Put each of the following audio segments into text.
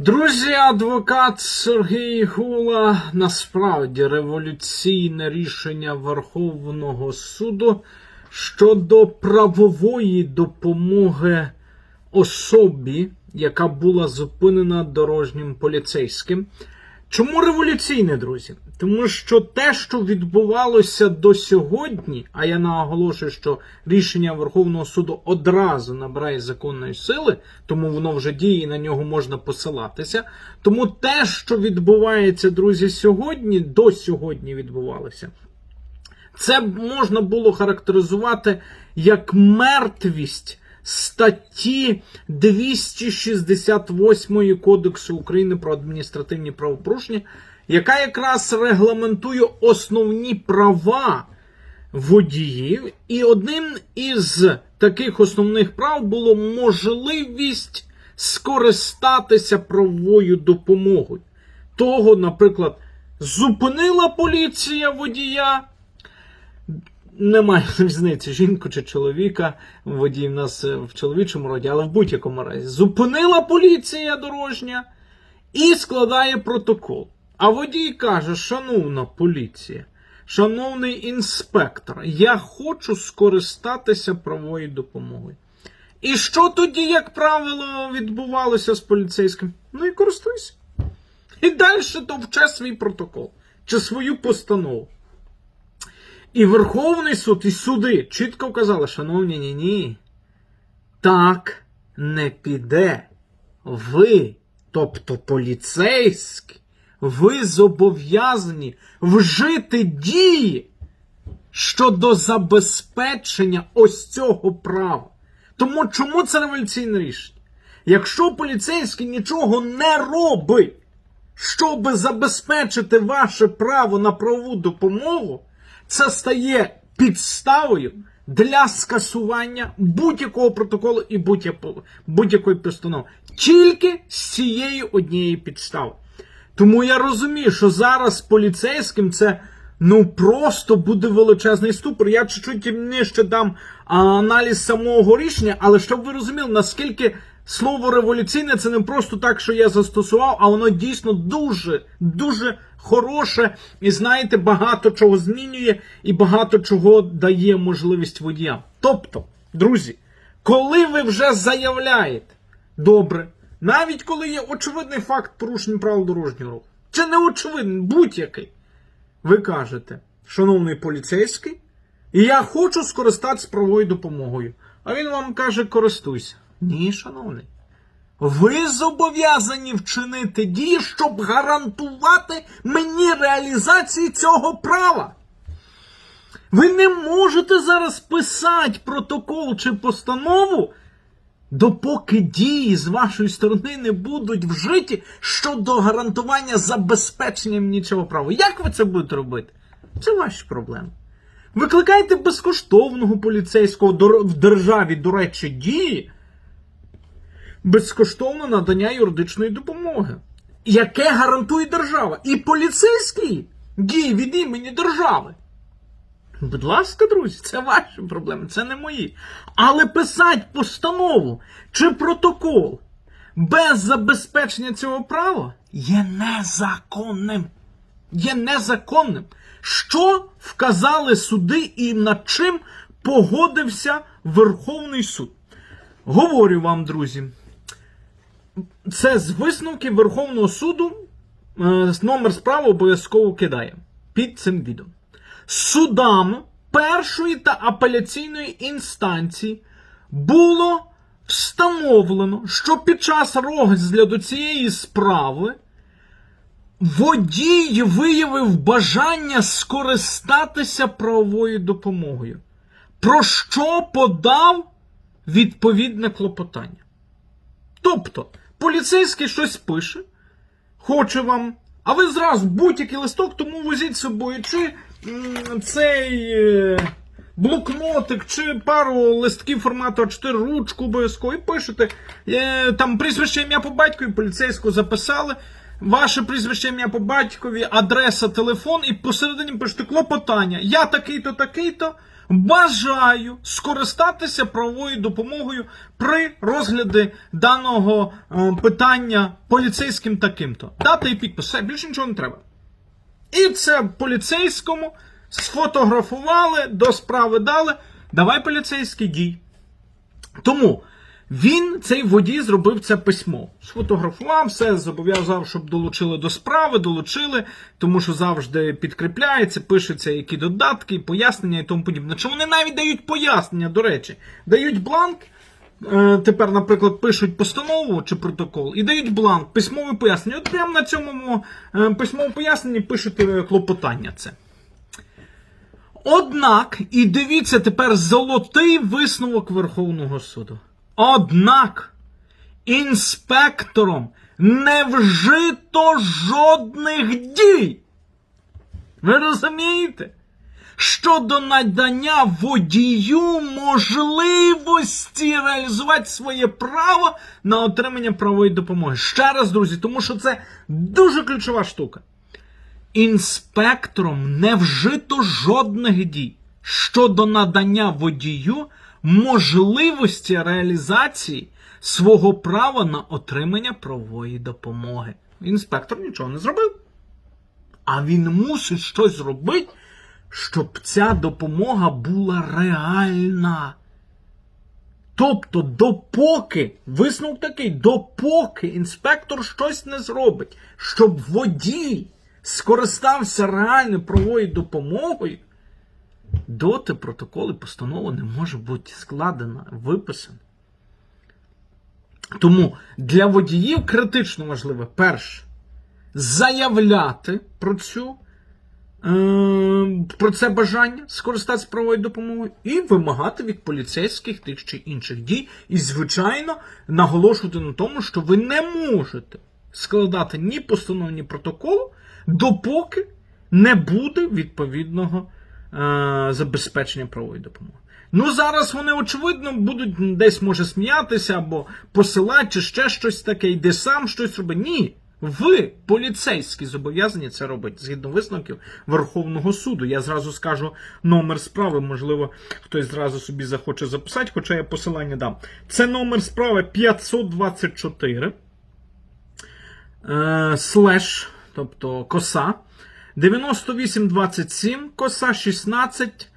Друзі, адвокат Сергій Гула насправді революційне рішення Верховного суду щодо правової допомоги особі, яка була зупинена дорожнім поліцейським. Чому революційне, друзі? Тому що те, що відбувалося до сьогодні, а я наголошую, що рішення Верховного суду одразу набирає законної сили, тому воно вже діє і на нього можна посилатися. Тому те, що відбувається, друзі, сьогодні, до сьогодні відбувалося, це можна було характеризувати як мертвість статті 268 Кодексу України про адміністративні правопорушення, яка якраз регламентує основні права водіїв. І одним із таких основних прав було можливість скористатися правовою допомогою. Того, наприклад, зупинила поліція водія немає різниці, жінку чи чоловіка, водій в нас е, в чоловічому роді, але в будь-якому разі. Зупинила поліція дорожня і складає протокол. А водій каже: шановна поліція, шановний інспектор, я хочу скористатися правовою допомогою. І що тоді, як правило, відбувалося з поліцейським? Ну і користуйся. І далі товче свій протокол чи свою постанову. І Верховний суд, і суди чітко вказали, шановні, ні, ні. Так не піде. Ви, тобто поліцейські, ви зобов'язані вжити дії щодо забезпечення ось цього права. Тому чому це революційне рішення? Якщо поліцейський нічого не робить, щоб забезпечити ваше право на правову допомогу, це стає підставою для скасування будь-якого протоколу і будь-якої постанови. Тільки з цієї однієї підстави. Тому я розумію, що зараз поліцейським це ну просто буде величезний ступор. Я чуть-чуть нижче дам аналіз самого рішення, але щоб ви розуміли, наскільки слово революційне це не просто так, що я застосував, а воно дійсно дуже, дуже хороше і знаєте, багато чого змінює і багато чого дає можливість водіям. Тобто, друзі, коли ви вже заявляєте, добре, навіть коли є очевидний факт порушення правил дорожнього руху, чи не очевидний, будь-який, ви кажете, шановний поліцейський, я хочу скористатися правовою допомогою. А він вам каже, користуйся. Ні, шановний. Ви зобов'язані вчинити дії, щоб гарантувати мені реалізацію цього права. Ви не можете зараз писати протокол чи постанову, допоки дії з вашої сторони не будуть вжиті щодо гарантування забезпечення мені цього права. Як ви це будете робити? Це ваші проблеми. Викликайте безкоштовного поліцейського в державі, до речі, дії безкоштовне надання юридичної допомоги, яке гарантує держава. І поліцейський діє від імені держави. Будь ласка, друзі, це ваші проблеми, це не мої. Але писати постанову чи протокол без забезпечення цього права є незаконним. Є незаконним. Що вказали суди і над чим погодився Верховний суд? Говорю вам, друзі, це з висновки Верховного суду. е, Номер справи обов'язково кидає під цим відео. Судам першої та апеляційної інстанції було встановлено, що під час розгляду цієї справи водій виявив бажання скористатися правовою допомогою, про що подав відповідне клопотання. Тобто, поліцейський щось пише, хоче вам, а ви зразу будь-який листок, тому возіть з собою, чи цей е, блокнотик, чи пару листків формату А4, ручку обов'язково, і пишете. Е, там прізвище ім'я по батькові, поліцейського записали. ваше прізвище ім'я по батькові, адреса, телефон, і посередині пишете клопотання. Я такий-то, такий-то. Бажаю скористатися правовою допомогою при розгляді даного е, питання поліцейським таким-то. Дата і підпис. Все, більше нічого не треба. І це поліцейському сфотографували, до справи дали. Давай поліцейський дій. Тому він, цей водій, зробив це письмо. Сфотографував, все зобов'язав, щоб долучили до справи, долучили, тому що завжди підкріпляється, пишеться які додатки, пояснення і тому подібне. Чи вони навіть дають пояснення, до речі, дають бланк. е, Тепер, наприклад, пишуть постанову чи протокол і дають бланк, письмове пояснення. От прямо на цьому е, письмовому поясненні пишете клопотання це. Однак, і дивіться тепер золотий висновок Верховного суду. Однак інспектором не вжито жодних дій. Ви розумієте? Щодо надання водію можливості реалізувати своє право на отримання правової допомоги. Ще раз, друзі, тому що це дуже ключова штука інспектором не вжито жодних дій щодо надання водію можливості реалізації свого права на отримання правової допомоги. Інспектор нічого не зробив. А він мусить щось зробити, щоб ця допомога була реальна. Тобто, допоки, висновок такий, допоки інспектор щось не зробить, щоб водій скористався реальною правовою допомогою, доти протокол і постанова не може бути складена, виписана. Тому для водіїв критично важливе, перше, заявляти про цю. е, Про це бажання скористатися правовою допомогою і вимагати від поліцейських тих чи інших дій. І, звичайно, наголошувати на тому, що ви не можете складати ні постанову, ні протоколу, допоки не буде відповідного забезпечення правової допомоги. Ну, зараз вони, очевидно, будуть десь може сміятися або посилати, чи ще щось таке, йде сам щось робить. Ні. Ви, поліцейські, зобов'язані це робити згідно висновків Верховного суду. Я зразу скажу номер справи, можливо, хтось зразу собі захоче записати, хоча я посилання дам. Це номер справи 524 е, слеш, тобто коса 9827, коса 16.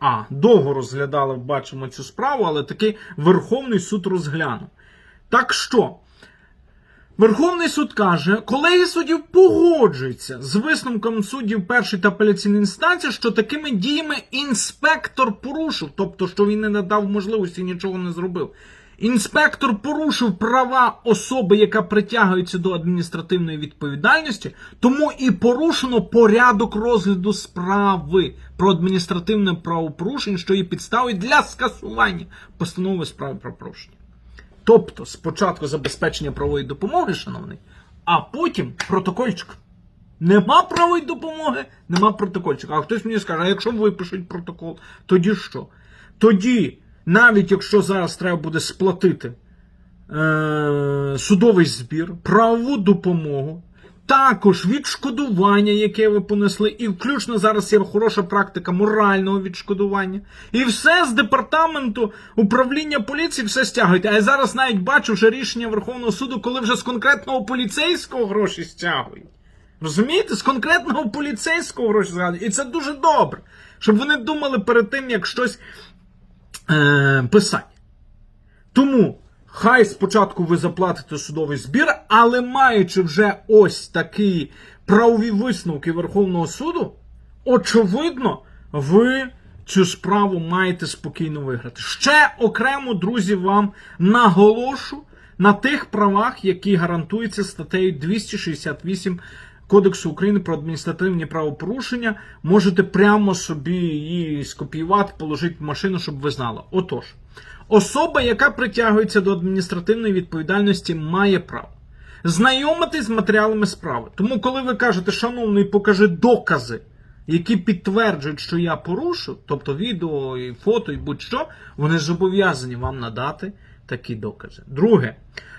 А. Довго розглядали, бачимо цю справу, але таки Верховний суд розглянув. Так що, Верховний суд каже, колегія суддів погоджується з висновком суддів першої та апеляційної інстанції, що такими діями інспектор порушив, тобто, що він не надав можливості нічого не зробив. Інспектор порушив права особи, яка притягується до адміністративної відповідальності, тому і порушено порядок розгляду справи про адміністративне правопорушення, що є підставою для скасування постанови справи про порушення. Тобто, спочатку забезпечення правової допомоги, шановний, а потім протокольчик. Нема правової допомоги, нема протокольчика. А хтось мені скаже, а якщо випишуть протокол, тоді що? Тоді, навіть якщо зараз треба буде сплатити е- судовий збір, правову допомогу, також відшкодування, яке ви понесли, і включно зараз є хороша практика морального відшкодування. І все з департаменту управління поліції все стягуєте. А я зараз навіть бачу вже рішення Верховного суду, коли вже з конкретного поліцейського гроші стягують. Розумієте? З конкретного поліцейського гроші згадують. І це дуже добре. Щоб вони думали перед тим, як щось е, писати. Тому. Хай спочатку ви заплатите судовий збір, але маючи вже ось такі правові висновки Верховного суду, очевидно, ви цю справу маєте спокійно виграти. Ще окремо, друзі, вам наголошу на тих правах, які гарантуються статтею 268 Кодексу України про адміністративні правопорушення. Можете прямо собі її скопіювати, положити в машину, щоб ви знали. Отож. Особа, яка притягується до адміністративної відповідальності, має право знайомитись з матеріалами справи. Тому, коли ви кажете, шановний, покажи докази, які підтверджують, що я порушив, тобто відео, і фото, і будь-що, вони зобов'язані вам надати такі докази. Друге,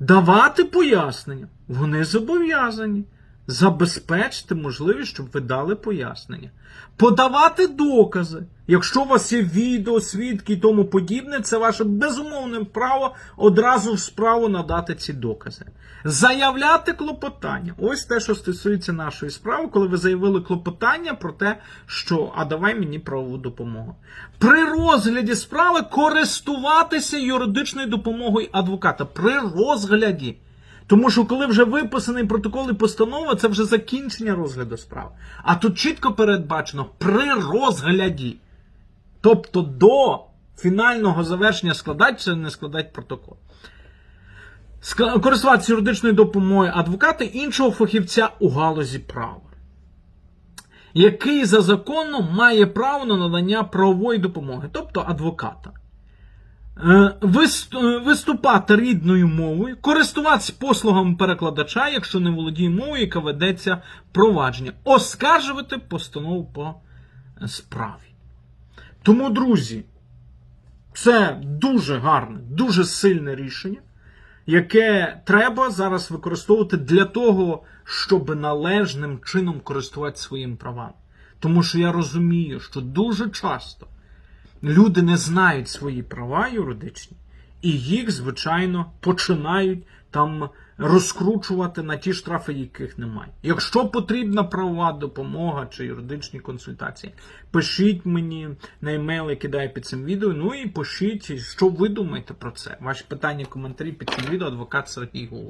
давати пояснення вони зобов'язані забезпечити можливість, щоб ви дали пояснення. Подавати докази. Якщо у вас є відео, свідки і тому подібне, це ваше безумовне право одразу в справу надати ці докази. Заявляти клопотання. Ось те, що стосується нашої справи, коли ви заявили клопотання про те, що а давай мені правову допомогу. При розгляді справи користуватися юридичною допомогою адвоката. При розгляді. Тому що коли вже виписаний протокол і постанова, це вже закінчення розгляду справи. А тут чітко передбачено при розгляді. Тобто до фінального завершення складати чи не складати протокол. Користуватися юридичною допомогою адвоката іншого фахівця у галузі права, який за законом має право на надання правової допомоги, тобто адвоката. Е, е, Виступати рідною мовою, користуватися послугами перекладача, якщо не володіє мовою, яка ведеться провадження, оскаржувати постанову по е, справі. Тому, друзі, це дуже гарне, дуже сильне рішення, яке треба зараз використовувати для того, щоб належним чином користуватися своїм правами. Тому що я розумію, що дуже часто люди не знають свої права юридичні, і їх, звичайно, починають там розкручувати на ті штрафи, яких немає. Якщо потрібна правова допомога чи юридичні консультації, пишіть мені на емейл, який кидаю під цим відео. Ну і пишіть, що ви думаєте про це. Ваші питання, коментарі під цим відео, адвокат Сергій Гула.